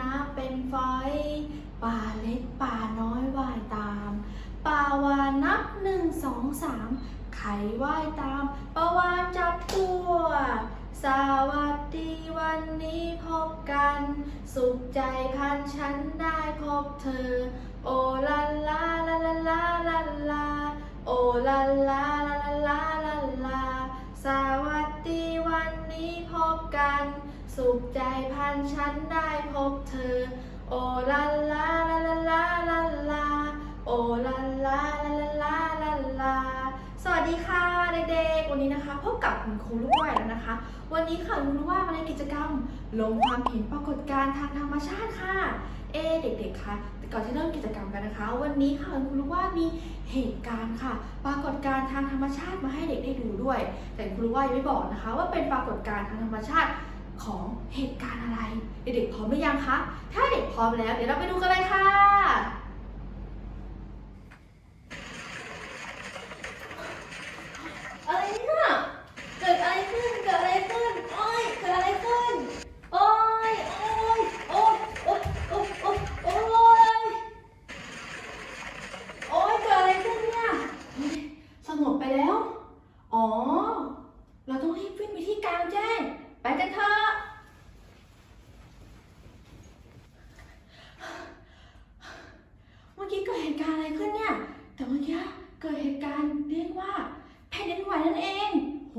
น้ำเป็นฝอยปลาเล็กปลาน้อยว่ายตามปลาวานับหนึ่งสองสามไขว่ายตามปลาวานจับตัว สวัสดีวันนี้พบกัน สุขใจพันฉันได้พบเธอ โอลาลาลาลาลาลาลาโอลาลาลาลาลาลาสวัสดีวันนี้พบกัน สุขใจพันฉันได้พบเธอ โอลาลาลาลาลาลาลาโอลาลาลาลาลาลาลาสวัสดีค่ะเด็กๆ วันนี้นะคะพบกับคุณครูลูกว่ายแล้วนะคะ วันนี้ค่ะคุณครูลูกว่ายมาในกิจกรรมลงความเห็นปรากฏการณ์ทางธรรมชาติค่ะ เอเด็กๆคะแต่ก่อนที่เริ่มกิจกรรมกันนะคะ วันนี้ค่ะคุณครูรู้ว่ามีเหตุการณ์ค่ะ ปรากฏการณ์ทางธรรมชาติมาให้เด็กได้ดูด้วย แต่คุณครูรู้ว่ายังไม่บอกนะคะ ว่าเป็นปรากฏการณ์ทางธรรมชาติ ของเหตุการณ์อะไร เด็กๆพร้อมหรือยังคะ ถ้าเด็กพร้อมแล้ว เดี๋ยวเราไปดูกันเลยค่ะ ตุการณ์อะไรขึ้นเนี่ย แต่เมื่อกี้เกิดเหตุการณ์เรียกว่าแผ่นดินไหวนั่นเอง โห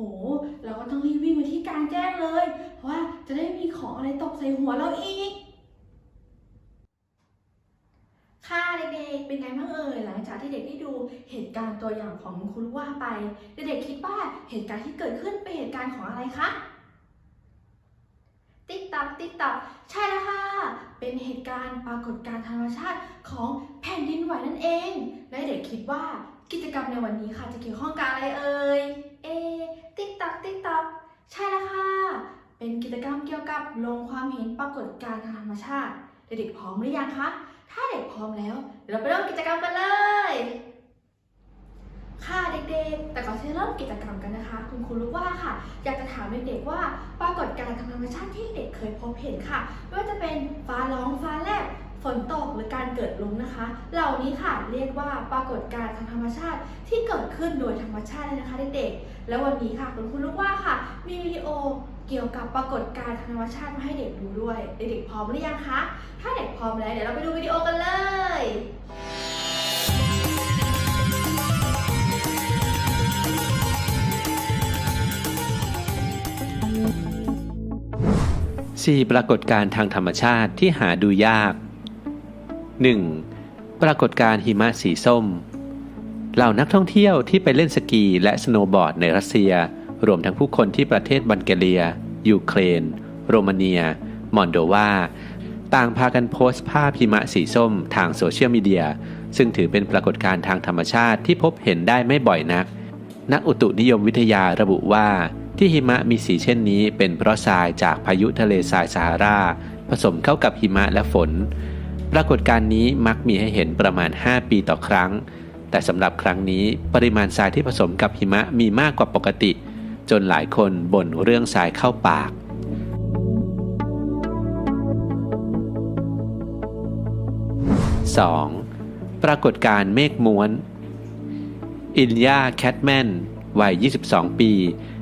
เราก็ต้องรีบวิ่งไปที่กลางแจ้งเลย เพราะว่าจะได้มีของอะไรตกใส่หัวเราอีก ค่ะเด็กๆ เป็นไงบ้างเอ่ย หลังจากที่เด็กได้ดูเหตุการณ์ตัวอย่างของคุณครูว่าไป เด็กๆคิดว่าเหตุการณ์ที่เกิดขึ้นเป็นเหตุการณ์ของอะไรคะ ติ๊กตักติ๊กตักใช่แล้วค่ะ เป็นเหตุการณ์ปรากฏการณ์ธรรมชาติของแผ่นดินไหวนั่นเอง และเด็กคิดว่ากิจกรรมในวันนี้ค่ะจะเกี่ยวข้องกับอะไรเอ่ย เอ ติ๊กตักติ๊กตักใช่แล้วค่ะ เป็นกิจกรรมเกี่ยวกับลงความเห็นปรากฏการณ์ธรรมชาติ เด็กๆพร้อมหรือยังคะ ถ้าเด็กพร้อมแล้วเดี๋ยวเราไปเริ่มกิจกรรมกันเลย ค่ะเด็กๆ แต่ก่อนที่จะเริ่มกิจกรรมกันนะคะ คุณครูรู้ว่าค่ะ อยากจะถามเด็กๆว่าปรากฏการณ์ทางธรรมชาติที่เด็กเคยพบเห็นค่ะ ไม่ว่าจะเป็นฟ้าร้องฟ้าแลบฝนตกหรือการเกิดลมนะคะ เหล่านี้ค่ะเรียกว่าปรากฏการณ์ทางธรรมชาติที่เกิดขึ้นโดยธรรมชาติเลยนะคะเด็กๆ แล้ววันนี้ค่ะคุณครูรู้ว่าค่ะ มีวิดีโอเกี่ยวกับปรากฏการณ์ทางธรรมชาติมาให้เด็กดูด้วย เด็กๆพร้อมหรือยังคะ ถ้าเด็กพร้อมแล้วเดี๋ยวเราไปดูวิดีโอกันเลย 4 ปรากฏการณ์ทางธรรมชาติที่หาดูยาก 1. ปรากฏการณ์หิมะสีส้ม เหล่านักท่องเที่ยวที่ไปเล่นสกีและสโนว์บอร์ดในรัสเซีย รวมทั้งผู้คนที่ประเทศบัลแกเรีย ยูเครน โรมาเนีย มอนโดวา ต่างพากันโพสต์ภาพหิมะสีส้มทางโซเชียลมีเดีย ซึ่งถือเป็นปรากฏการณ์ทางธรรมชาติที่พบเห็นได้ไม่บ่อยนัก นักอุตุนิยมวิทยาระบุว่า ที่หิมะมีสีเช่นนี้เป็นเพราะทรายจากพายุทะเลทรายซาฮารา ผสมเข้ากับหิมะและฝน ปรากฏการณ์นี้มักมีให้เห็นประมาณ 5 ปีต่อครั้ง แต่สำหรับครั้งนี้ปริมาณทรายที่ผสมกับหิมะมีมากกว่าปกติ จนหลายคนบ่นเรื่องทรายเข้าปาก 2. ปรากฏการณ์เมฆม้วน อินยาแคทแมนวัย 22 ปี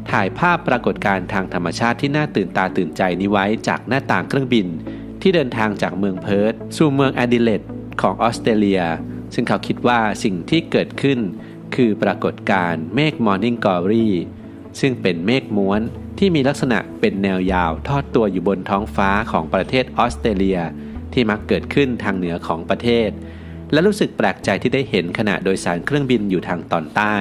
ถ่ายภาพปรากฏการณ์ทางธรรมชาติที่น่าตื่นตาตื่นใจนี้ไว้จากหน้าต่างเครื่องบิน ที่เดินทางจากเมืองเพิร์ธสู่เมืองแอดิเลดของออสเตรเลีย ซึ่งเขาคิดว่าสิ่งที่เกิดขึ้น คือปรากฏการณ์เมฆมอร์นิ่งกอรี่ซึ่งเป็นเมฆม้วนที่มีลักษณะเป็นแนวยาวทอดตัวอยู่บนท้องฟ้าของประเทศออสเตรเลีย ที่มักเกิดขึ้นทางเหนือของประเทศ และรู้สึกแปลกใจที่ได้เห็นขณะโดยสารเครื่องบินอยู่ทางตอนใต้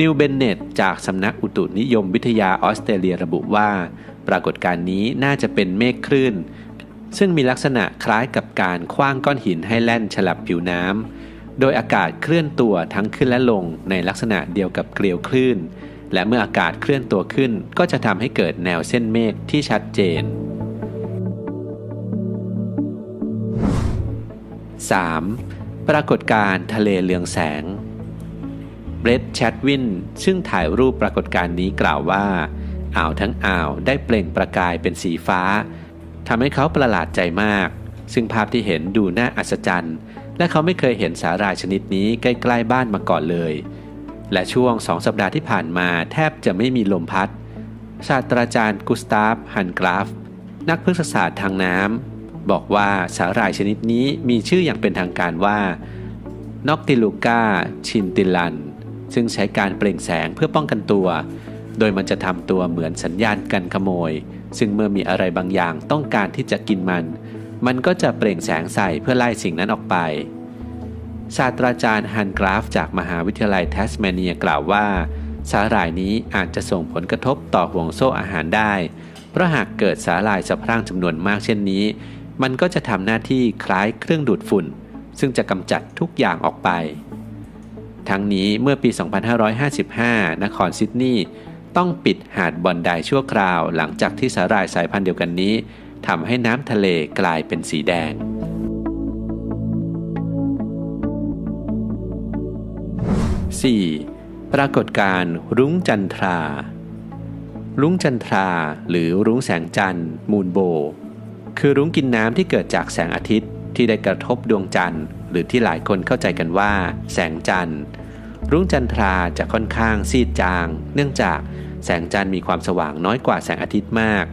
นิวเบนเนตจากสำนักอุตุนิยมวิทยาออสเตรเลียระบุว่า ปรากฏการณ์นี้น่าจะเป็นเมฆคลื่น ซึ่งมีลักษณะคล้ายกับการคว้างก้อนหินให้แล่นฉลับผิวน้ำ โดยอากาศเคลื่อนตัวทั้งขึ้นและลงในลักษณะเดียวกับเกลียวคลื่น และเมื่ออากาศเคลื่อนตัวขึ้น ก็จะทำให้เกิดแนวเส้นเมฆที่ชัดเจน 3. ปรากฏการณ์ทะเลเรืองแสง เบรดแชดวินซึ่งถ่ายรูปปรากฏการณ์นี้กล่าวว่า อ่าวทั้งอ่าวได้เปล่งประกายเป็นสีฟ้าทำให้เขาประหลาดใจมาก ซึ่งภาพที่เห็นดูน่าอัศจรรย์ และเขาไม่เคยเห็นสาหร่ายชนิดนี้ใกล้ๆบ้านมาก่อนเลย และช่วงสองสัปดาห์ที่ผ่านมาแทบจะไม่มีลมพัด ศาสตราจารย์กุสตาฟฮันกราฟ นักพฤกษศาสตร์ทางน้ำบอกว่าสาหร่ายชนิดนี้มีชื่ออย่างเป็นทางการว่านอกติลูกาชินติลัน ซึ่งใช้การเปล่งแสงเพื่อป้องกันตัว โดยมันจะทำตัวเหมือนสัญญาณกันขโมย ซึ่งเมื่อมีอะไรบางอย่างต้องการที่จะกินมัน มันก็จะเปล่งแสงใส่เพื่อไล่สิ่งนั้นออกไป ศาสตราจารย์ฮันกราฟ จากมหาวิทยาลัยแทสเมเนียกล่าวว่า สาหร่ายนี้อาจจะส่งผลกระทบต่อห่วงโซ่อาหารได้ เพราะหากเกิดสาหร่ายสะพรั่งจำนวนมากเช่นนี้ มันก็จะทำหน้าที่คล้ายเครื่องดูดฝุ่น ซึ่งจะกำจัดทุกอย่างออกไป ทั้งนี้เมื่อปี 2555 นครซิดนีย์ต้องปิดหาดบอนไดชั่วคราวหลังจากที่สาหร่ายสายพันธุ์เดียวกันนี้ทำให้น้ำทะเลกลายเป็นสีแดง 4. ปรากฏการณ์รุ้งจันทรา รุ้งจันทราหรือรุ้งแสงจันทร์มูนโบ คือรุ้งกินน้ำที่เกิดจากแสงอาทิตย์ที่ได้กระทบดวงจันทร์ หรือที่หลายคนเข้าใจกันว่า แสงจันทร์ รุ้งจันทราจะค่อนข้างซีดจาง เนื่องจากแสงจันทร์มีความสว่างน้อยกว่าแสงอาทิตย์มาก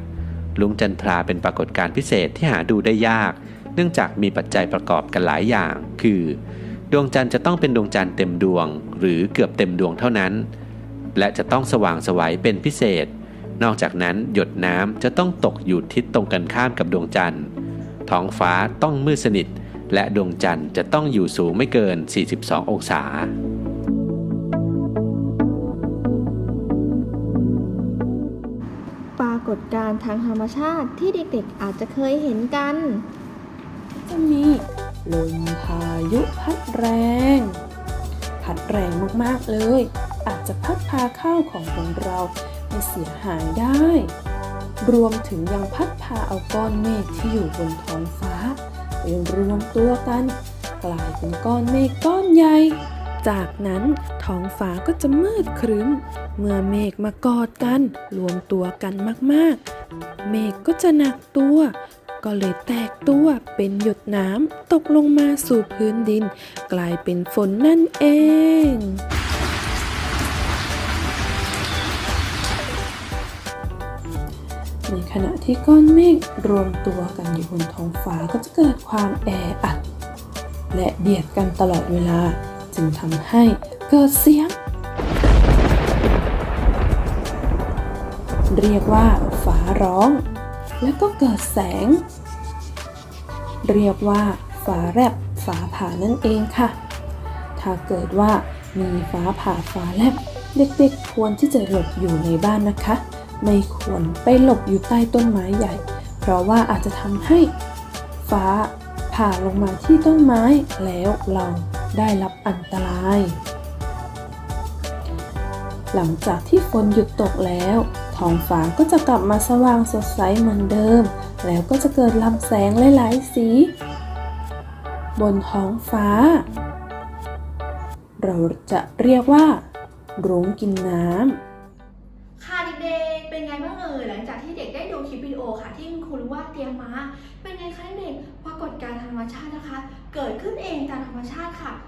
รุ้งจันทราเป็นปรากฏการณ์พิเศษที่หาดูได้ยาก เนื่องจากมีปัจจัยประกอบกันหลายอย่าง คือ ดวงจันทร์จะต้องเป็นดวงจันทร์เต็มดวง หรือเกือบเต็มดวงเท่านั้น และจะต้องสว่างสวัยเป็นพิเศษ นอกจากนั้นหยดน้ำจะต้องตกอยู่ทิศตรงกันข้ามกับดวงจันทร์ ท้องฟ้าต้องมืดสนิท และดวงจันทร์จะต้องอยู่สูงไม่เกิน 42 องศา ทางธรรมชาติที่เด็กๆอาจจะเคยเห็นกัน จะมีลมพายุพัดแรง พัดแรงมากๆเลย อาจจะพัดพาข้าวของของเราให้เสียหายได้ รวมถึงยังพัดพาเอาก้อนเมฆที่อยู่บนท้องฟ้าไปรวมตัวกัน กลายเป็นก้อนเมฆก้อนใหญ่ จากนั้นท้องฟ้าก็จะมืดครึ้ม เมื่อเมฆมากอดกัน รวมตัวกันมากๆ เมฆก็จะหนักตัว ก็เลยแตกตัวเป็นหยดน้ำตกลงมาสู่พื้นดิน กลายเป็นฝนนั่นเองในขณะที่ก้อนเมฆรวมตัวกันอยู่บนท้องฟ้าก็จะเกิดความแออัด และเบียดกันตลอดเวลา จึงทำให้เกิดเสียง เรียกว่าฟ้าร้อง แล้วก็เกิดแสง เรียกว่าฟ้าแลบฟ้าผ่านั่นเองค่ะ ถ้าเกิดว่ามีฟ้าผ่าฟ้าแลบเด็กๆควรที่จะหลบอยู่ในบ้านนะคะ ไม่ควรไปหลบอยู่ใต้ต้นไม้ใหญ่ เพราะว่าอาจจะทำให้ฟ้าผ่าลงมาที่ต้นไม้แล้วเรา ได้รับอันตราย หลังจากที่ฝนหยุดตกแล้วท้องฟ้าก็จะกลับมาสว่างสดใสเหมือนเดิม แล้วก็จะเกิดลำแสงหลายๆสี บนท้องฟ้า เราจะเรียกว่า รุ้งกินน้ำ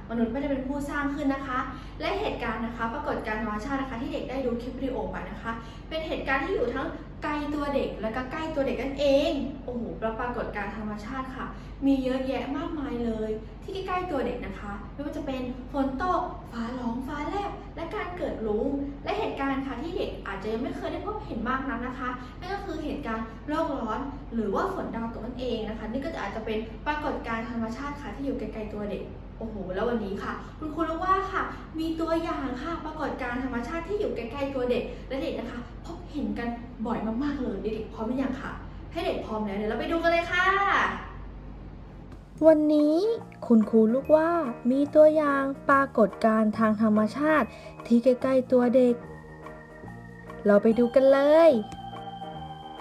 มนุษย์ไม่ได้เป็นผู้สร้างขึ้นนะคะ และเหตุการณ์นะคะ ปรากฏการณ์ธรรมชาตินะคะ ที่เด็กได้ดูคลิปวิดีโอไปนะคะ เป็นเหตุการณ์ที่อยู่ทั้งไกลตัวเด็กและก็ใกล้ตัวเด็กนั่นเองโอ้โหปรากฏการณ์ธรรมชาติค่ะ มีเยอะแยะมากมายเลย ที่ใกล้ตัวเด็กนะคะ ไม่ว่าจะเป็นฝนตกฟ้าร้องฟ้าแลบและการเกิดรุ้งและเหตุการณ์ค่ะที่เด็กอาจจะยังไม่เคยได้พบเห็นมากนักนะคะนั่นก็คือเหตุการณ์โลกร้อน หรือว่าฝนดาวตกนั่นเองนะคะ นี่ก็จะอาจจะเป็นปรากฏการณ์ธรรมชาติค่ะที่อยู่ไกลๆตัวเด็ก โอ้โห แล้ววันนี้ค่ะ คุณครูรู้ว่าค่ะ มีตัวอย่างค่ะ ปรากฏการธรรมชาติที่อยู่ใกล้ๆตัวเด็ก และเด็กนะคะ พบเห็นกันบ่อยมากๆเลย เด็กๆพร้อมหรือยังค่ะ ให้เด็กพร้อมแล้วเดี๋ยวเราไปดูกันเลยค่ะ วันนี้คุณครูลูกว่ามีตัวอย่างปรากฏการทางธรรมชาติที่ใกล้ๆตัวเด็ก เราไปดูกันเลย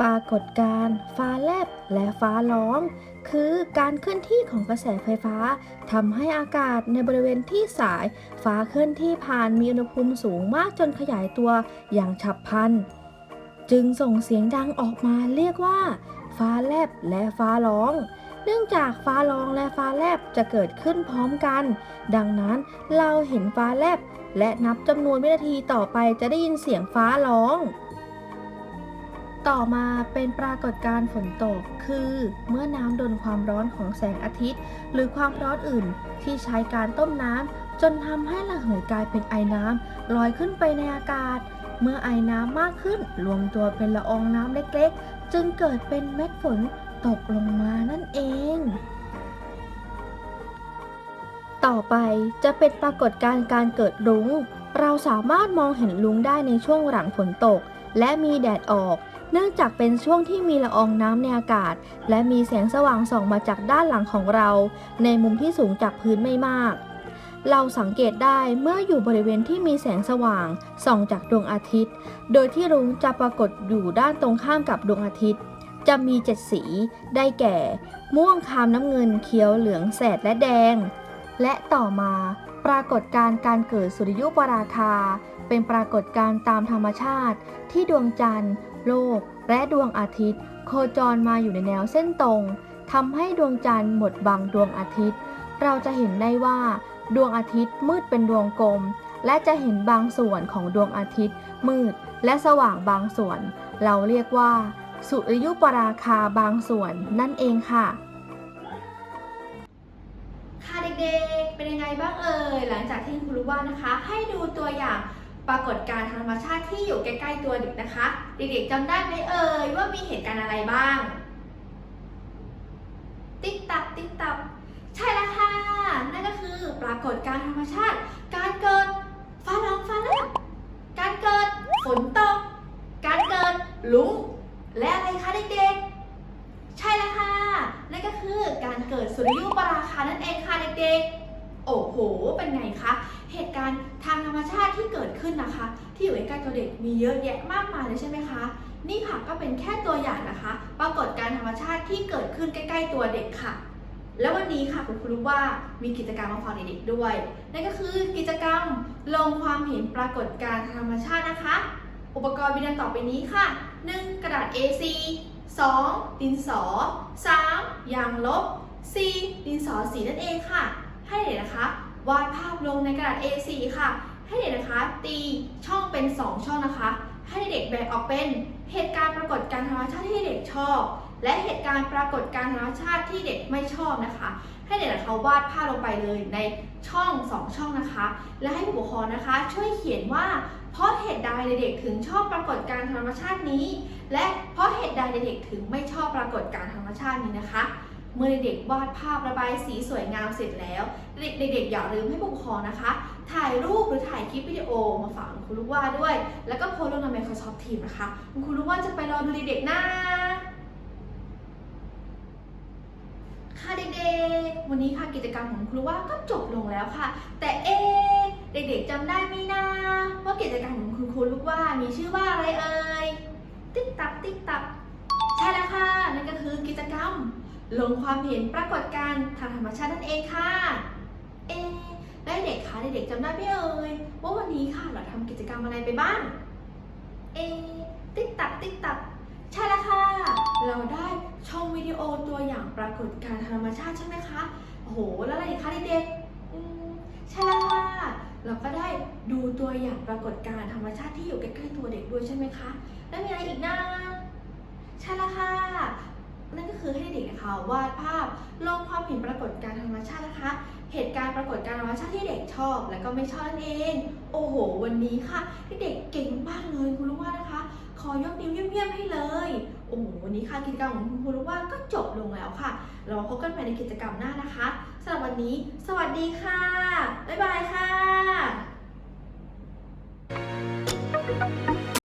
ปรากฏการฟ้าแลบและฟ้าร้อง คือการเคลื่อนที่ของกระแสไฟฟ้าทำให้อากาศในบริเวณที่สายฟ้าเคลื่อนที่ผ่านมีอุณหภูมิสูงมากจนขยายตัวอย่างฉับพลัน จึงส่งเสียงดังออกมาเรียกว่า ฟ้าแลบและฟ้าร้องเนื่องจากฟ้าร้องและฟ้าแลบจะเกิดขึ้นพร้อมกัน ดังนั้นเราเห็นฟ้าแลบและนับจำนวนวินาทีต่อไปจะได้ยินเสียงฟ้าร้อง ต่อมาเป็นปรากฏการณ์ฝนตก คือเมื่อน้ำโดนความร้อนของแสงอาทิตย์ หรือความร้อนอื่นที่ใช้การต้มน้ำจนทำให้ระเหยกลายเป็นไอน้ำลอยขึ้นไปในอากาศ เมื่อไอน้ำมากขึ้นรวมตัวเป็นละอองน้ำเล็กๆ จึงเกิดเป็นเม็ดฝนตกลงมานั่นเอง ต่อไปจะเป็นปรากฏการณ์การเกิดรุง้ง เราสามารถมองเห็นรุ้งได้ในช่วงหลังฝนตก และมีแดดออก เนื่องจากเป็นช่วงที่มีละอองน้ำในอากาศ และมีแสงสว่างส่องมาจากด้านหลังของเรา ในมุมที่สูงจากพื้นไม่มาก เราสังเกตได้เมื่ออยู่บริเวณที่มีแสงสว่างส่องจากดวงอาทิตย์ โดยที่รุ้งจะปรากฏอยู่ด้านตรงข้ามกับดวงอาทิตย์ จะมีเจ็ดสี ได้แก่ ม่วงคามน้ำเงินเขียวเหลืองแสดและแดง และต่อมาปรากฏการณ์การเกิดสุริยุปราคา เป็นปรากฏการณ์ตามธรรมชาติที่ดวงจันทร์ โลกและดวงอาทิตย์ โคจรมาอยู่ในแนวเส้นตรงทำให้ดวงจันทร์หมดบังดวงอาทิตย์ เราจะเห็นได้ว่า ดวงอาทิตย์มืดเป็นดวงกลม และจะเห็นบางส่วนของดวงอาทิตย์ มืดและสว่างบางส่วน เราเรียกว่า สุริยุปราคาบางส่วนนั่นเองค่ะค่ะเด็กๆ เป็นยังไงบ้างเอ่ย หลังจากที่คุณรู้ว่านะคะ ให้ดูตัวอย่าง ปรากฏการณ์ทางธรรมชาติที่อยู่ใกล้ๆตัวเด็กนะคะ เด็กๆจำได้ไหมเอ่ยว่ามีเหตุการณ์อะไรบ้าง ติ๊กตักติ๊กตักใช่แล้วค่ะ นั่นก็คือปรากฏการณ์ธรรมชาติ การเกิดฟ้าร้องฟ้าแลบการเกิดฝนตก การเกิดลุมและอะไรคะเด็กๆ ใช่แล้วค่ะ นั่นก็คือการเกิดสุริยุปราคานั่นเองค่ะเด็กๆ โอ้โห เป็นไงคะ เหตุการณ์ทางธรรมชาติที่เกิด ขึ้นนะคะ ที่อยู่ใกล้ๆตัวเด็กมีเยอะแยะมากมายเลยใช่ไหมคะ นี่ค่ะก็เป็นแค่ตัวอย่างนะคะ ปรากฏการธรรมชาติที่เกิดขึ้นใกล้ ๆ ตัวเด็กค่ะ แล้ววันนี้ค่ะคุณครูรู้ว่ามีกิจกรรมมาฝากเด็กๆด้วย นั่นก็คือกิจกรรมลงความเห็นปรากฏการธรรมชาตินะคะ อุปกรณ์มีดังต่อไปนี้ค่ะ 1. กระดาษ A4 2. ดินสอ 3. ยางลบ 4. ดินสอสีนั่นเองค่ะ ให้เด็กนะคะวาดภาพลงในกระดาษ A4 ค่ะ ให้เด็กนะคะ ตีช่องเป็น 2 ช่องนะคะ ให้เด็กแบ่งออกเป็นเหตุการณ์ปรากฏการณ์ธรรมชาติที่เด็กชอบ และเหตุการณ์ปรากฏการณ์ธรรมชาติที่เด็กไม่ชอบนะคะ ให้เด็กนะคะวาดภาพลงไปเลยในช่อง 2 ช่องนะคะ และให้ผู้ปกครองนะคะ ช่วยเขียนว่า เพราะเหตุใดเด็กถึงชอบปรากฏการณ์ธรรมชาตินี้ และเพราะเหตุใดเด็กถึงไม่ชอบปรากฏการณ์ธรรมชาตินี้นะคะ เมื่อเด็กๆวาดภาพระบายสีสวยงามเสร็จแล้ว เด็กๆอย่าลืมให้ผู้ปกครองนะคะ ถ่ายรูปหรือถ่ายคลิปวิดีโอมาฝากคุณครูลูกว่าด้วย แล้วก็โพสต์ลงใน Microsoft Teams นะคะคุณครูลูกว่าจะไปรอดูเด็กๆนะค่ะเด็กๆ วันนี้ค่ะกิจกรรมของคุณครูว่าก็จบลงแล้วค่ะ แต่เอเด็กๆจำได้ไหมนะว่ากิจกรรมของคุณครูลูกว่ามีชื่อว่าอะไรเอ่ยติ๊กตักติ๊กตักใช่แล้วค่ะนั่นก็คือกิจกรรม ลงความเห็นปรากฏการณ์ทางธรรมชาตินั่นเองค่ะ เอได้วเด็กคะเด็กๆจำได้ไหมเอ่ยว่าวันนี้ค่ะเราทำกิจกรรมอะไรไปบ้าง เอติ๊กตักติ๊กตักใช่แล้วค่ะ เราได้ชมวิดีโอตัวอย่างปรากฏการณ์ธรรมชาติใช่ไหมคะ โอ้โห แล้วอะไรอีกคะเด็กๆอืมใช่แล้วค่ะ เราก็ได้ดูตัวอย่างปรากฏการณ์ธรรมชาติที่อยู่ใกล้ๆตัวเด็กด้วยใช่ไหมคะ แล้วมีอะไรอีกนะใช่แล้วค่ะ นั่นก็คือให้เด็กๆ นะคะวาดภาพลงความเห็นปรากฏการณ์ธรรมชาตินะคะ เหตุการณ์ปรากฏการณ์ธรรมชาติที่เด็กชอบ และก็ไม่ชอบนั่นเอง โอ้โห วันนี้ค่ะที่เด็กเก่งมากเลยคุณรู้ว่านะคะ ขอยกนิ้วเยี่ยมๆให้เลย โอ้โหวันนี้ค่ะกิจกรรมของคุณครู้ว่าก็จบลงแล้วค่ะ เราพบกันใหม่ในกิจกรรมหน้านะคะสำหรับวันนี้ สวัสดีค่ะ บ๊ายบายค่ะ